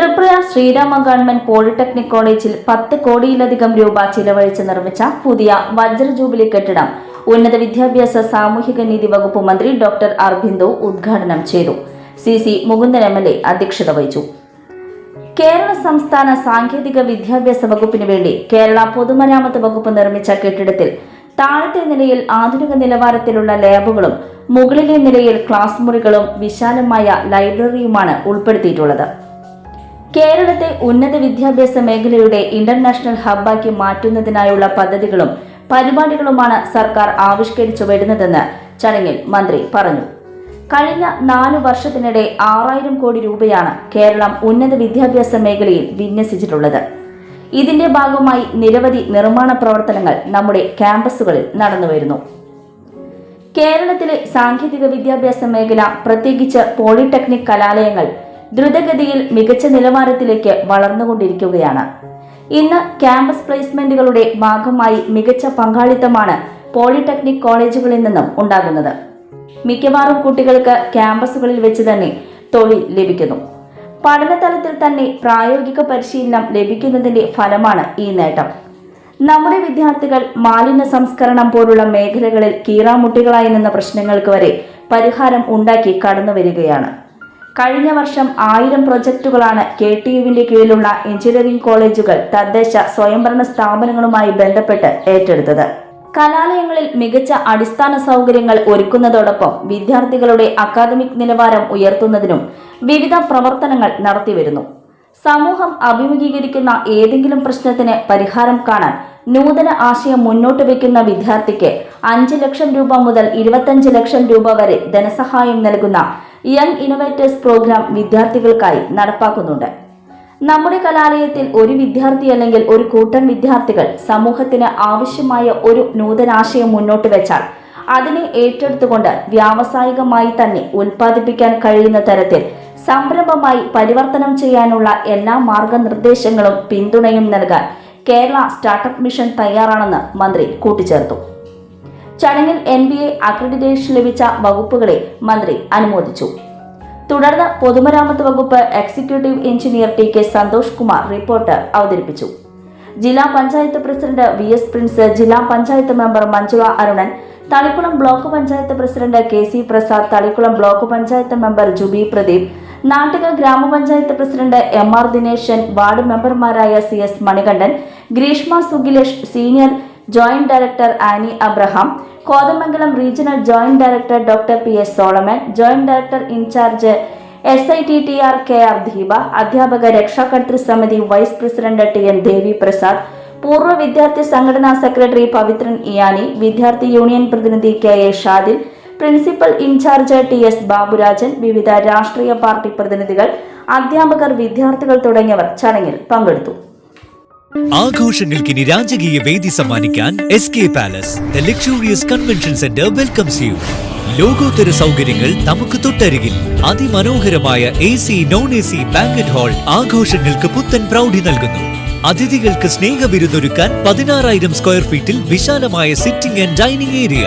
തൃപ്രയ Sreerama government polytechnic കോളേജിൽ പത്ത് കോടിയിലധികം രൂപ ചിലവഴിച്ച് നിർമ്മിച്ച പുതിയ വജ്ര ജൂബിലി കെട്ടിടം ഉന്നത വിദ്യാഭ്യാസ സാമൂഹിക നീതി വകുപ്പ് മന്ത്രി ഡോക്ടർ അർബിന്ദു ഉദ്ഘാടനം ചെയ്തു. C C Mukundan M L A അധ്യക്ഷത വഹിച്ചു. കേരള സംസ്ഥാന സാങ്കേതിക വിദ്യാഭ്യാസ വകുപ്പിന് വേണ്ടി കേരള പൊതുമരാമത്ത് വകുപ്പ് നിർമ്മിച്ച കെട്ടിടത്തിൽ താഴത്തെ നിലയിൽ ആധുനിക നിലവാരത്തിലുള്ള ലാബുകളും മുകളിലെ നിലയിൽ ക്ലാസ് മുറികളും വിശാലമായ ലൈബ്രറിയുമാണ് ഉൾപ്പെടുത്തിയിട്ടുള്ളത്. കേരളത്തെ ഉന്നത വിദ്യാഭ്യാസ മേഖലയുടെ ഇന്റർനാഷണൽ ഹബ്ബാക്കി മാറ്റുന്നതിനായുള്ള പദ്ധതികളും പരിപാടികളുമാണ് സർക്കാർ ആവിഷ്കരിച്ചു വരുന്നതെന്ന് ചടങ്ങിൽ മന്ത്രി പറഞ്ഞു. കഴിഞ്ഞ നാലു വർഷത്തിനിടെ ആറായിരം കോടി രൂപയാണ് കേരളം ഉന്നത വിദ്യാഭ്യാസ മേഖലയിൽ വിന്യസിച്ചിട്ടുള്ളത്. ഇതിന്റെ ഭാഗമായി നിരവധി നിർമ്മാണ പ്രവർത്തനങ്ങൾ നമ്മുടെ ക്യാമ്പസുകളിൽ നടന്നുവരുന്നു കേരളത്തിലെ സാങ്കേതിക വിദ്യാഭ്യാസ മേഖല പ്രത്യേകിച്ച് പോളിടെക്നിക് കലാലയങ്ങൾ ദ്രുതഗതിയിൽ മികച്ച നിലവാരത്തിലേക്ക് വളർന്നുകൊണ്ടിരിക്കുകയാണ്. ഇന്ന് ക്യാമ്പസ് പ്ലേസ്മെന്റുകളുടെ ഭാഗമായി മികച്ച പങ്കാളിത്തമാണ് പോളിടെക്നിക് കോളേജുകളിൽ നിന്നും ഉണ്ടാകുന്നത്. മിക്കവാറും കുട്ടികൾക്ക് ക്യാമ്പസുകളിൽ വെച്ച് തന്നെ തൊഴിൽ ലഭിക്കുന്നു. പഠനതലത്തിൽ തന്നെ പ്രായോഗിക പരിശീലനം ലഭിക്കുന്നതിന്റെ ഫലമാണ് ഈ നേട്ടം. നമ്മുടെ വിദ്യാർത്ഥികൾ മാലിന്യ സംസ്കരണം പോലുള്ള മേഖലകളിൽ കീറാമുട്ടികളായി നിന്ന പ്രശ്നങ്ങൾക്ക് വരെ പരിഹാരം ഉണ്ടാക്കി കടന്നു വരികയാണ് കഴിഞ്ഞ വർഷം ആയിരം പ്രൊജക്ടുകളാണ് കെ ടി യുവിന്റെ കീഴിലുള്ള എഞ്ചിനീയറിംഗ് കോളേജുകൾ തദ്ദേശ സ്വയംഭരണ സ്ഥാപനങ്ങളുമായി ബന്ധപ്പെട്ട് ഏറ്റെടുത്തത്. കലാലയങ്ങളിൽ മികച്ച അടിസ്ഥാന സൗകര്യങ്ങൾ ഒരുക്കുന്നതോടൊപ്പം വിദ്യാർത്ഥികളുടെ അക്കാദമിക് നിലവാരം ഉയർത്തുന്നതിനും വിവിധ പ്രവർത്തനങ്ങൾ നടത്തിവരുന്നു. സമൂഹം അഭിമുഖീകരിക്കുന്ന ഏതെങ്കിലും പ്രശ്നത്തിന് പരിഹാരം കാണാൻ നൂതന ആശയം മുന്നോട്ട് വയ്ക്കുന്ന വിദ്യാർത്ഥിക്ക് അഞ്ച് ലക്ഷം രൂപ മുതൽ ഇരുപത്തഞ്ച് ലക്ഷം രൂപ വരെ ധനസഹായം നൽകുന്ന യങ് ഇന്നോവേറ്റേഴ്സ് പ്രോഗ്രാം വിദ്യാർത്ഥികൾക്കായി നടപ്പാക്കുന്നുണ്ട്. നമ്മുടെ കലാലയത്തിൽ ഒരു വിദ്യാർത്ഥി അല്ലെങ്കിൽ ഒരു കൂട്ടം വിദ്യാർത്ഥികൾ സമൂഹത്തിന് ആവശ്യമായ ഒരു നൂതനാശയം മുന്നോട്ട് വെച്ചാൽ അതിനെ ഏറ്റെടുത്തുകൊണ്ട് വ്യാവസായികമായി തന്നെ ഉൽപ്പാദിപ്പിക്കാൻ കഴിയുന്ന തരത്തിൽ സംരംഭമായി പരിവർത്തനം ചെയ്യാനുള്ള എല്ലാ മാർഗനിർദ്ദേശങ്ങളും പിന്തുണയും നൽകാൻ കേരള സ്റ്റാർട്ടപ്പ് മിഷൻ തയ്യാറാണെന്ന് മന്ത്രി കൂട്ടിച്ചേർത്തു. ചടങ്ങിൽ എൻ ബി എ അക്രഡിറ്റേഷൻ ലഭിച്ച വകുപ്പുകളെ മന്ത്രി അനുമോദിച്ചു. തുടർന്ന് പൊതുമരാമത്ത് വകുപ്പ് executive engineer T K Santhosh Kumar report അവതരിപ്പിച്ചു. ജില്ലാ panchayat president V S Prince ജില്ലാ panchayat member Manjula Arunan Thalikulam block panchayat president K C Prasad Thalikulam block panchayat member Jubi Pradeep Nattika ഗ്രാമപഞ്ചായത്ത് president M R Dineshan ward മെമ്പർമാരായ C S Manikandan Greeshma Sugilesh senior joint director Annie Abraham Kothamangalam regional joint director doctor P S Solomon joint director in charge S I T T R K R Deepa അധ്യാപക രക്ഷാകർതൃ സമിതി vice president T N Devi Prasad പൂർവ വിദ്യാർത്ഥി സംഘടനാ secretary Pavithran ഇയാനി വിദ്യാർത്ഥി union പ്രതിനിധി K A Shadil principal in charge T S Baburajan വിവിധ രാഷ്ട്രീയ പാർട്ടി പ്രതിനിധികൾ അധ്യാപകർ വിദ്യാർത്ഥികൾ തുടങ്ങിയവർ ചടങ്ങിൽ പങ്കെടുത്തു. ആഘോഷങ്ങൾക്ക് ഇനി രാജകീയ വേദി സമ്മാനിക്കാൻ S K palace the luxurious convention centre welcomes you ലോകോത്തര സൗകര്യങ്ങൾ നമുക്ക് തൊട്ടരികിൽ. അതിമനോഹരമായ A C non A C banquet hall ആഘോഷങ്ങൾക്ക് പുത്തൻ പ്രൗഢി നൽകുന്നു. അതിഥികൾക്ക് സ്നേഹ സ്നേഹവിരുന്നൊരുക്കാൻ പതിനാറായിരം സ്ക്വയർ ഫീറ്റിൽ വിശാലമായ സിറ്റിംഗ് ആൻഡ് ഡൈനിങ് ഏരിയ